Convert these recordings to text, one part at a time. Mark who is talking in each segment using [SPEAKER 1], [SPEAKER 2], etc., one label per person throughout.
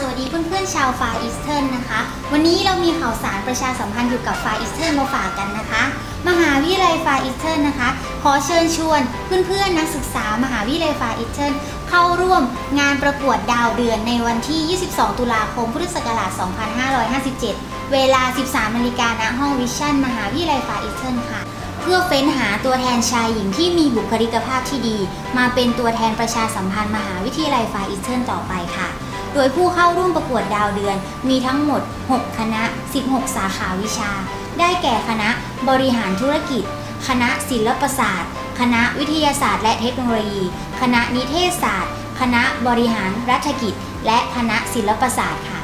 [SPEAKER 1] สวัสดีเพื่อนๆชาวฟาอีสเทิร์นนะคะ วันนี้เรามีข่าวสารประชาสัมพันธ์เกี่กับฟาอีสเทิร์นมาฝากกันนะคะ มหาวิทยาลัยฟาอีสเทิร์นนะคะ ขอเชิญชวนเพื่อนๆนักศึกษามหาวิทยาลัยฟาอีสเทิร์นเข้าร่วมงานประกวดดาวเดือนในวันที่ 22 ตุลาคม พุทธศักราช 2557 เวลา 13นาฬิกาณห้องวิชั่นมหาวิทยาลัยฟาอีสเทิร์นค่ะเพื่อเฟ้นหาตัวแทนชายหญิงที่มีบุคลิกภาพที่ดี มาเป็นตัวแทนประชาสัมพันธ์มหาวิทยาลัยฟาอีสเทิร์นต่อไปค่ะ โดยผู้เข้าร่วมประกวดดาวเดือน มีทั้งหมด 6 คณะ 16 สาขาวิชา ได้แก่คณะบริหารธุรกิจ คณะศิลปศาสตร์ คณะวิทยาศาสตร์และเทคโนโลยี คณะนิเทศศาสตร์ คณะบริหารรัฐกิจ และคณะศิลปศาสตร์ค่ะ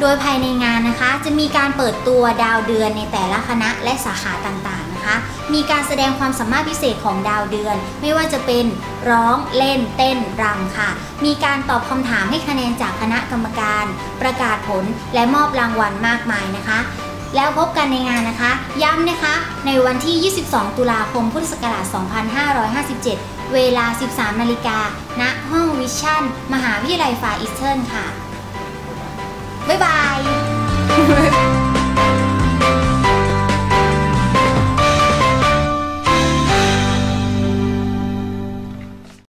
[SPEAKER 1] โดยภายในงานนะคะจะ มีการเปิดตัวดาวเดือนในแต่ละคณะและสาขาต่างๆนะคะ มีการแสดงความสามารถพิเศษของดาวเดือน ไม่ว่าจะเป็นร้องเล่น เต้นรำค่ะ มีการตอบคำถามให้คะแนนจากคณะกรรมการ ประกาศผลและมอบรางวัลมากมายนะคะ แล้วพบกันในงานนะคะ ย้ำนะคะ ในวันที่ 22 ตุลาคม พุทธศักราช 2557 เวลา 13 นาฬิกาณห้องวิชั่น มหาวิทยาลัยฟาอีสเทิร์นค่ะบ๊ายบาย